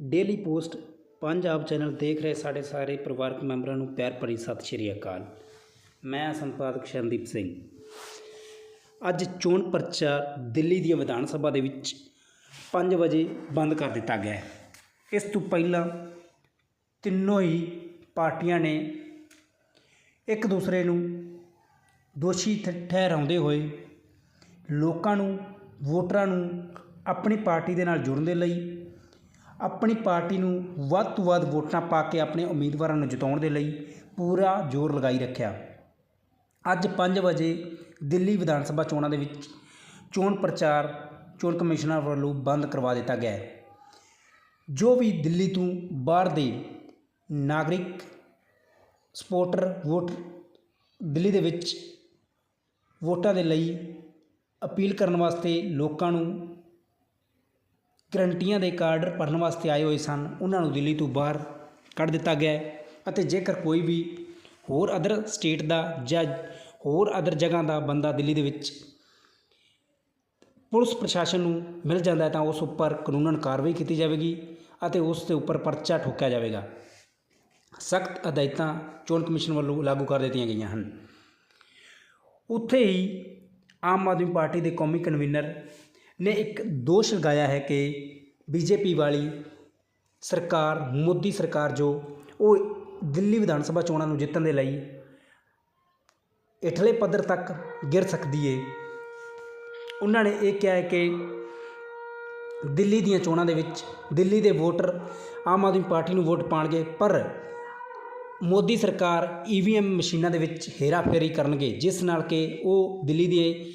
Daily post Punjab channel ਦੇਖ ਰਹੇ ਸਾਡੇ ਸਾਰੇ ਪਰਿਵਾਰਕ ਮੈਂਬਰਾਂ ਨੂੰ ਪਿਆਰ ਭਰੀ ਸਤਿ ਸ਼੍ਰੀ ਅਕਾਲ। ਮੈਂ ਸੰਪਾਦਕ ਸ਼ਰਨਦੀਪ ਸਿੰਘ। ਅੱਜ ਚੋਣ ਪ੍ਰਚਾਰ ਦਿੱਲੀ ਦੀਆਂ ਵਿਧਾਨ ਸਭਾ ਦੇ ਵਿੱਚ 5 ਵਜੇ ਬੰਦ ਕਰ ਦਿੱਤਾ ਗਿਆ ਹੈ। ਇਸ ਤੋਂ ਪਹਿਲਾਂ ਤਿੰਨੋਂ ਹੀ ਪਾਰਟੀਆਂ ਨੇ ਇੱਕ ਦੂਸਰੇ ਨੂੰ ਦੋਸ਼ੀ ਠ- ਠਹਿਰਾਉਂਦੇ ਹੋਏ ਲੋਕਾਂ ਨੂੰ, ਵੋਟਰਾਂ ਨੂੰ ਆਪਣੀ ਪਾਰਟੀ ਦੇ ਨਾਲ ਜੁੜਨ ਦੇ ਲਈ ਆਪਣੀ ਪਾਰਟੀ ਨੂੰ ਵੱਧ ਤੋਂ ਵੱਧ ਵੋਟਾਂ ਪਾ ਕੇ ਆਪਣੇ ਉਮੀਦਵਾਰਾਂ ਨੂੰ ਜਿਤਾਉਣ ਦੇ ਲਈ ਪੂਰਾ ਜ਼ੋਰ ਲਗਾਈ ਰੱਖਿਆ। ਅੱਜ 5 ਵਜੇ ਦਿੱਲੀ ਵਿਧਾਨ ਸਭਾ ਚੋਣਾਂ ਦੇ ਵਿੱਚ ਚੋਣ ਪ੍ਰਚਾਰ, ਚੋਣ ਕਮਿਸ਼ਨਰ ਵੱਲੋਂ ਬੰਦ ਕਰਵਾ ਦਿੱਤਾ ਗਿਆ ਹੈ। ਜੋ ਵੀ ਦਿੱਲੀ ਤੋਂ ਬਾਹਰ ਦੇ ਨਾਗਰਿਕ, ਸਪੋਰਟਰ ਵੋਟ ਦਿੱਲੀ ਦੇ ਵਿੱਚ ਵੋਟਾਂ ਦੇ ਲਈ ਅਪੀਲ ਕਰਨ ਵਾਸਤੇ ਲੋਕਾਂ ਨੂੰ ਗਰੰਟੀਆਂ ਦੇ ਕਾਰਡ ਭਰਨ ਵਾਸਤੇ ਆਏ ਹੋਏ ਸਨ, ਉਹਨਾਂ ਨੂੰ ਦਿੱਲੀ ਤੋਂ ਬਾਹਰ ਕੱਢ ਦਿੱਤਾ ਗਿਆ ਅਤੇ ਜੇਕਰ ਕੋਈ ਵੀ ਹੋਰ ਅਦਰ ਸਟੇਟ ਦਾ ਜਾਂ ਹੋਰ ਅਦਰ ਜਗ੍ਹਾ ਦਾ ਬੰਦਾ ਦਿੱਲੀ ਦੇ ਵਿੱਚ ਪੁਲਿਸ ਪ੍ਰਸ਼ਾਸਨ ਨੂੰ ਮਿਲ ਜਾਂਦਾ ਹੈ ਤਾਂ ਉਸ ਉੱਪਰ ਕਾਨੂੰਨਨ ਕਾਰਵਾਈ ਕੀਤੀ ਜਾਵੇਗੀ ਅਤੇ ਉਸ ਦੇ ਉੱਪਰ ਪਰਚਾ ਠੋਕਿਆ ਜਾਵੇਗਾ। ਸਖਤ ਹਦਾਇਤਾਂ ਚੋਣ ਕਮਿਸ਼ਨ ਵੱਲੋਂ ਲਾਗੂ ਕਰ ਦਿੱਤੀਆਂ ਗਈਆਂ ਹਨ। ਉੱਥੇ ਹੀ ਆਮ ਆਦਮੀ ਪਾਰਟੀ ਦੇ ਕੌਮੀ ਕਨਵੀਨਰ ਨੇ ਇੱਕ ਦੋਸ਼ ਲਗਾਇਆ ਹੈ ਕਿ ਬੀਜੇਪੀ ਵਾਲੀ ਸਰਕਾਰ, ਮੋਦੀ ਸਰਕਾਰ ਜੋ, ਉਹ ਦਿੱਲੀ ਵਿਧਾਨ ਸਭਾ ਚੋਣਾਂ ਨੂੰ ਜਿੱਤਣ ਦੇ ਲਈ ਇਠਲੇ ਪੱਧਰ ਤੱਕ ਗਿਰ ਸਕਦੀ ਏ। ਉਹਨਾਂ ਨੇ ਇਹ ਕਿਹਾ ਹੈ ਕਿ ਦਿੱਲੀ ਦੀਆਂ ਚੋਣਾਂ ਦੇ ਵਿੱਚ ਦਿੱਲੀ ਦੇ ਵੋਟਰ ਆਮ ਆਦਮੀ ਪਾਰਟੀ ਨੂੰ ਵੋਟ ਪਾਣਗੇ, ਪਰ ਮੋਦੀ ਸਰਕਾਰ ਈਵੀਐਮ ਮਸ਼ੀਨਾਂ ਦੇ ਵਿੱਚ ਹੇਰਾਫੇਰੀ ਕਰਨਗੇ, ਜਿਸ ਨਾਲ ਕਿ ਉਹ ਦਿੱਲੀ ਦੇ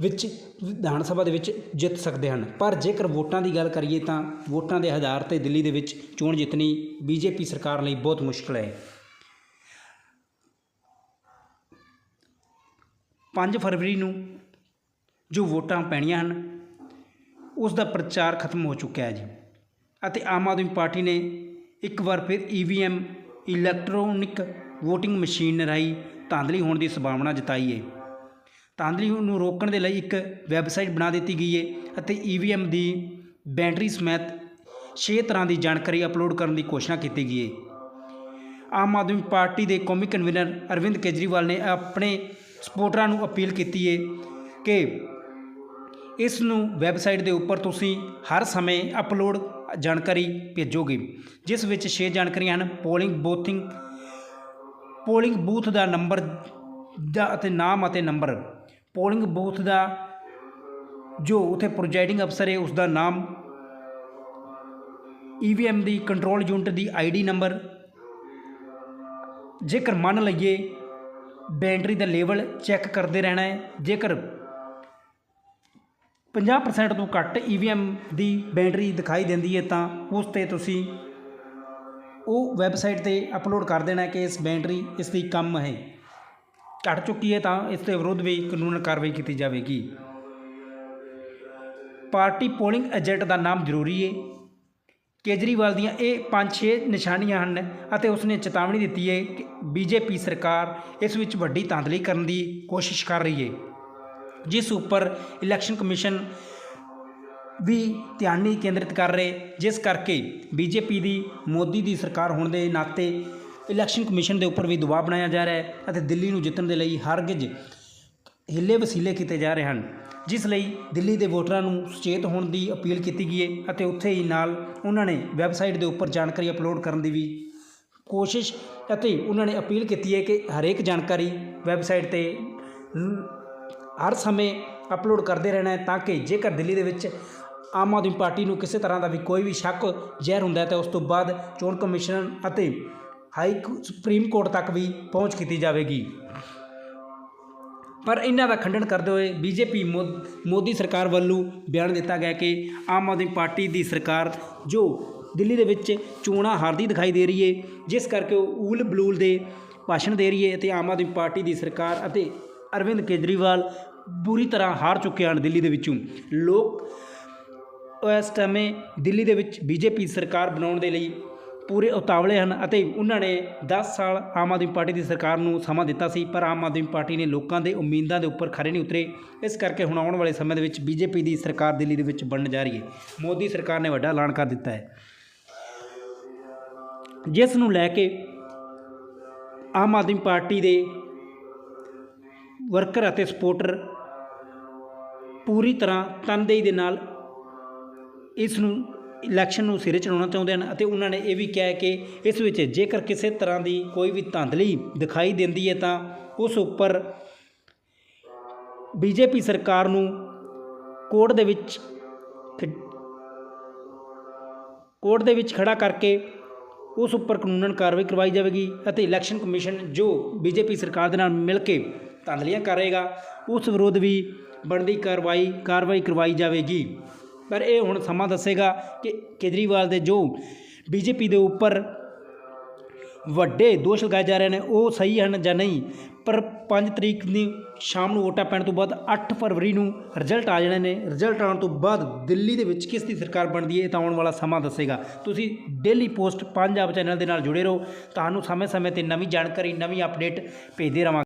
ਵਿੱਚ, ਵਿਧਾਨ ਸਭਾ ਦੇ ਵਿੱਚ ਜਿੱਤ ਸਕਦੇ ਹਨ। ਪਰ ਜੇਕਰ ਵੋਟਾਂ ਦੀ ਗੱਲ ਕਰੀਏ ਤਾਂ ਵੋਟਾਂ ਦੇ ਆਧਾਰ ਤੇ ਦਿੱਲੀ ਦੇ ਵਿੱਚ ਚੋਣ ਜਿੱਤਣੀ ਬੀਜੇਪੀ ਸਰਕਾਰ ਲਈ ਬਹੁਤ ਮੁਸ਼ਕਲ ਹੈ। 5 ਫਰਵਰੀ ਨੂੰ ਜੋ ਵੋਟਾਂ ਪੈਣੀਆਂ ਹਨ, ਉਸ ਦਾ ਪ੍ਰਚਾਰ ਖਤਮ ਹੋ ਚੁੱਕਿਆ ਹੈ ਜੀ। ਅਤੇ ਆਮ ਆਦਮੀ ਪਾਰਟੀ ਨੇ ਇੱਕ ਵਾਰ ਫਿਰ ਈਵੀਐਮ ਇਲੈਕਟ੍ਰੋਨਿਕ VOTING ਮਸ਼ੀਨ ਰਾਹੀਂ ਧਾਂਦਲੀ ਹੋਣ ਦੀ ਸੰਭਾਵਨਾ ਜਤਾਈ ਹੈ। ਤਾਂਦਲੀ ਨੂੰ ਰੋਕਣ ਦੇ ਲਈ ਇੱਕ ਵੈਬਸਾਈਟ ਬਣਾ ਦਿੱਤੀ ਗਈ ਹੈ ਅਤੇ ਈਵੀਐਮ ਦੀ ਬੈਟਰੀ ਸਮੇਤ 6 ਤਰ੍ਹਾਂ ਦੀ ਜਾਣਕਾਰੀ ਅਪਲੋਡ ਕਰਨ ਦੀ ਘੋਸ਼ਣਾ ਕੀਤੀ ਗਈ ਹੈ ਆਮ ਆਦਮੀ ਪਾਰਟੀ ਦੇ ਕੌਮੀ ਕਨਵੀਨਰ ਅਰਵਿੰਦ ਕੇਜਰੀਵਾਲ ਨੇ ਆਪਣੇ ਸਪੋਰਟਰਾਂ ਨੂੰ ਅਪੀਲ ਕੀਤੀ ਹੈ ਕਿ ਇਸ ਨੂੰ ਵੈਬਸਾਈਟ ਦੇ ਉੱਪਰ ਤੁਸੀਂ ਹਰ ਸਮੇਂ ਅਪਲੋਡ ਜਾਣਕਾਰੀ ਭੇਜੋਗੇ, ਜਿਸ ਵਿੱਚ 6 ਜਾਣਕਾਰੀਆਂ ਹਨ, ਪੋਲਿੰਗ, ਬੂਥਿੰਗ, ਪੋਲਿੰਗ ਬੂਥ ਦਾ ਨੰਬਰ ਦਾ ਅਤੇ ਨਾਮ ਅਤੇ ਨੰਬਰ। ਪੋਲਿੰਗ ਬੂਥ ਦਾ ਜੋ ਉਥੇ ਪ੍ਰੋਜਾਈਡਿੰਗ ਅਫਸਰ ਹੈ ਉਸ ਦਾ ਨਾਮ ਈਵੀਐਮ ਦੀ ਕੰਟਰੋਲ ਯੂਨਿਟ ਦੀ ਆਈਡੀ ਨੰਬਰ ਜੇਕਰ ਮੰਨ ਲਈਏ ਬੈਟਰੀ ਦਾ ਲੈਵਲ ਚੈੱਕ ਕਰਦੇ ਰਹਿਣਾ ਹੈ, ਜੇਕਰ 50% ਤੋਂ ਘੱਟ ਈਵੀਐਮ ਦੀ ਬੈਟਰੀ ਦਿਖਾਈ ਦਿੰਦੀ ਹੈ, ਤਾਂ ਉਸ ਤੇ ਤੁਸੀਂ ਉਹ ਵੈਬਸਾਈਟ ਤੇ ਅਪਲੋਡ ਕਰ ਦੇਣਾ ਕਿ ਇਸ ਬੈਟਰੀ ਇਸ ਦੀ ਕੰਮ ਹੈ। ਘਟ ਚੁੱਕੀ ਹੈ ਤਾਂ ਇਸ ਦੇ ਵਿਰੁੱਧ ਵੀ ਕਾਨੂੰਨ ਕਾਰਵਾਈ ਕੀਤੀ ਜਾਵੇਗੀ। ਪਾਰਟੀ ਪੋਲਿੰਗ ਏਜੰਟ ਦਾ ਨਾਮ ਜ਼ਰੂਰੀ ਹੈ। ਕੇਜਰੀਵਾਲ ਦੀਆਂ ਇਹ 5-6 ਨਿਸ਼ਾਨੀਆਂ ਹਨ ਅਤੇ ਉਸਨੇ ਚੇਤਾਵਨੀ ਦਿੱਤੀ ਹੈ ਕਿ ਬੀਜੇਪੀ ਸਰਕਾਰ ਇਸ ਵਿੱਚ ਵੱਡੀ ਧਾਂਦਲੀ ਕਰਨ ਦੀ ਕੋਸ਼ਿਸ਼ ਕਰ ਰਹੀ ਹੈ। ਜਿਸ ਉੱਪਰ ਇਲੈਕਸ਼ਨ ਕਮਿਸ਼ਨ ਵੀ ਧਿਆਨ ਨਹੀਂ ਕੇਂਦਰਿਤ ਕਰ ਰਹੇ, ਜਿਸ ਕਰਕੇ ਬੀਜੇਪੀ ਦੀ, ਮੋਦੀ ਦੀ ਸਰਕਾਰ ਹੋਣ ਦੇ ਨਾਤੇ ਇਲੈਕਸ਼ਨ ਕਮਿਸ਼ਨ ਦੇ ਉੱਪਰ ਵੀ ਦਬਾਅ ਬਣਾਇਆ ਜਾ ਰਿਹਾ ਹੈ ਅਤੇ ਦਿੱਲੀ ਨੂੰ ਜਿੱਤਣ ਦੇ ਲਈ ਹਰਗਿਜ਼ ਹਿੱਲੇ ਵਸੀਲੇ ਕੀਤੇ ਜਾ ਰਹੇ ਹਨ, ਜਿਸ ਲਈ ਦਿੱਲੀ ਦੇ ਵੋਟਰਾਂ ਨੂੰ ਸੁਚੇਤ ਹੋਣ ਦੀ ਅਪੀਲ ਕੀਤੀ ਗਈ ਹੈ ਅਤੇ ਉੱਥੇ ਹੀ ਨਾਲ ਉਹਨਾਂ ਨੇ ਵੈਬਸਾਈਟ ਦੇ ਉੱਪਰ ਜਾਣਕਾਰੀ ਅਪਲੋਡ ਕਰਨ ਦੀ ਵੀ ਕੋਸ਼ਿਸ਼ ਅਤੇ ਉਹਨਾਂ ਨੇ ਅਪੀਲ ਕੀਤੀ ਹੈ ਕਿ ਹਰੇਕ ਜਾਣਕਾਰੀ ਵੈਬਸਾਈਟ ਤੇ ਹਰ ਸਮੇਂ ਅਪਲੋਡ ਕਰਦੇ ਰਹਿਣਾ ਹੈ ਤਾਂ ਕਿ ਜੇਕਰ ਦਿੱਲੀ ਦੇ ਵਿੱਚ ਆਮ ਆਦਮੀ ਪਾਰਟੀ ਨੂੰ ਕਿਸੇ ਤਰ੍ਹਾਂ ਦਾ ਵੀ ਕੋਈ ਵੀ ਸ਼ੱਕ, ਜ਼ਹਿਰ ਹੁੰਦਾ ਹੈ ਤਾਂ ਉਸ ਤੋਂ ਬਾਅਦ ਚੋਣ ਕਮਿਸ਼ਨ ਅਤੇ ਹਾਈ ਕ- ਸੁਪਰੀਮ ਕੋਰਟ ਤੱਕ ਵੀ ਪਹੁੰਚ ਕੀਤੀ ਜਾਵੇਗੀ। ਪਰ ਇਹਨਾਂ ਦਾ ਖੰਡਨ ਕਰਦੇ ਹੋਏ ਬੀਜੇਪੀ ਮੋਦੀ ਸਰਕਾਰ ਵੱਲੋਂ ਬਿਆਨ ਦਿੱਤਾ ਗਿਆ ਕਿ ਆਮ ਆਦਮੀ ਪਾਰਟੀ ਦੀ ਸਰਕਾਰ ਜੋ ਦਿੱਲੀ ਦੇ ਵਿੱਚ ਚੋਣਾਂ ਹਾਰਦੀ ਦਿਖਾਈ ਦੇ ਰਹੀ ਹੈ ਜਿਸ ਕਰਕੇ ਉਹ ਊਲ ਬਲੂਲ ਦੇ ਭਾਸ਼ਣ ਦੇ ਰਹੀ ਹੈ ਅਤੇ ਆਮ ਆਦਮੀ ਪਾਰਟੀ ਦੀ ਸਰਕਾਰ ਅਤੇ ਅਰਵਿੰਦ ਕੇਜਰੀਵਾਲ ਬੁਰੀ ਤਰ੍ਹਾਂ ਹਾਰ ਚੁੱਕੇ ਹਨ ਦਿੱਲੀ ਦੇ ਵਿੱਚੋਂ। ਲੋਕ ਇਸ ਸਮੇਂ ਦਿੱਲੀ ਦੇ ਵਿੱਚ ਬੀਜੇਪੀ ਸਰਕਾਰ ਬਣਾਉਣ ਦੇ ਲਈ ਪੂਰੇ ਉਤਾਵਲੇ ਹਨ ਅਤੇ ਉਹਨਾਂ ਨੇ 10 ਸਾਲ ਆਮ ਆਦਮੀ ਪਾਰਟੀ ਦੀ ਸਰਕਾਰ ਨੂੰ ਸਮਾਂ ਦਿੱਤਾ ਸੀ, ਪਰ ਆਮ ਆਦਮੀ ਪਾਰਟੀ ਨੇ ਲੋਕਾਂ ਦੇ ਉਮੀਦਾਂ ਦੇ ਉੱਪਰ ਖਰੇ ਨਹੀਂ ਉਤਰੇ। ਇਸ ਕਰਕੇ ਹੁਣ ਆਉਣ ਵਾਲੇ ਸਮੇਂ ਦੇ ਵਿੱਚ ਬੀਜੇਪੀ ਦੀ ਸਰਕਾਰ ਦਿੱਲੀ ਦੇ ਵਿੱਚ ਬਣਨ ਜਾ ਰਹੀ ਹੈ। ਮੋਦੀ ਸਰਕਾਰ ਨੇ ਵੱਡਾ ਐਲਾਨ ਕਰ ਦਿੱਤਾ ਹੈ। ਜਿਸ ਨੂੰ ਲੈ ਕੇ ਆਮ ਆਦਮੀ ਪਾਰਟੀ ਦੇ ਵਰਕਰ ਅਤੇ ਸਪੋਰਟਰ ਪੂਰੀ ਤਰ੍ਹਾਂ ਤਨਦੇਹੀ ਦੇ ਨਾਲ ਇਸ ਨੂੰ ਇਲੈਕਸ਼ਨ ਨੂੰ ਸਿਰੇ ਚੜਾਉਣਾ ਚਾਹੁੰਦੇ ਹਨ ਅਤੇ ਉਹਨਾਂ ਨੇ ਇਹ ਵੀ ਕਿਹਾ ਕਿ ਇਸ ਵਿੱਚ ਜੇਕਰ ਕਿਸੇ ਤਰ੍ਹਾਂ ਦੀ ਕੋਈ ਵੀ ਧਾਂਦਲੀ ਦਿਖਾਈ ਦਿੰਦੀ ਹੈ ਤਾਂ ਉਸ ਉੱਪਰ ਬੀਜੇਪੀ ਸਰਕਾਰ ਨੂੰ ਕੋਰਟ ਦੇ ਵਿੱਚ ਖ- ਕੋਰਟ ਦੇ ਵਿੱਚ ਖੜਾ ਕਰਕੇ ਉਸ ਉੱਪਰ ਕਾਨੂੰਨਨ ਕਾਰਵਾਈ ਕਰਵਾਈ ਜਾਵੇਗੀ ਅਤੇ ਇਲੈਕਸ਼ਨ ਕਮਿਸ਼ਨ ਜੋ ਬੀਜੇਪੀ ਸਰਕਾਰ ਦੇ ਨਾਲ ਮਿਲ ਕੇ ਧਾਂਦਲੀਆਂ ਕਰੇਗਾ, ਉਸ ਵਿਰੁੱਧ ਵੀ ਬਣਦੀ ਕਾਰਵਾਈ ਕਾਰਵਾਈ ਕਰਵਾਈ ਜਾਵੇਗੀ। ਪਰ ਇਹ ਹੁਣ ਸਮਾਂ ਦੱਸੇਗਾ ਕਿ ਕੇਜਰੀਵਾਲ ਦੇ ਜੋ ਬੀਜੇਪੀ ਦੇ ਉੱਪਰ ਵੱਡੇ ਦੋਸ਼ ਲਗਾਏ ਜਾ ਰਹੇ ਨੇ, ਉਹ ਸਹੀ ਹਨ ਜਾਂ ਨਹੀਂ? ਪਰ 5 ਤਰੀਕ ਦੀ ਸ਼ਾਮ ਨੂੰ ਵੋਟਾਂ ਪੈਣ ਤੋਂ ਬਾਅਦ 8 ਫਰਵਰੀ ਨੂੰ ਰਿਜ਼ਲਟ ਆ ਜਾਣੇ ਨੇ। ਰਿਜ਼ਲਟ ਆਉਣ ਤੋਂ ਬਾਅਦ ਦਿੱਲੀ ਦੇ ਵਿੱਚ ਕਿਸ ਦੀ ਸਰਕਾਰ ਬਣਦੀ ਹੈ, ਇਹ ਤਾਂ ਆਉਣ ਵਾਲਾ ਸਮਾਂ ਦੱਸੇਗਾ। ਤੁਸੀਂ ਡੇਲੀ ਪੋਸਟ ਪੰਜਾਬ ਚੈਨਲ ਦੇ ਨਾਲ ਜੁੜੇ ਰਹੋ। ਤੁਹਾਨੂੰ ਸਮੇਂ-ਸਮੇਂ ਤੇ ਨਵੀਂ ਜਾਣਕਾਰੀ, ਨਵੀਂ ਅਪਡੇਟ ਭੇਜਦੇ ਰਹਾਂਗੇ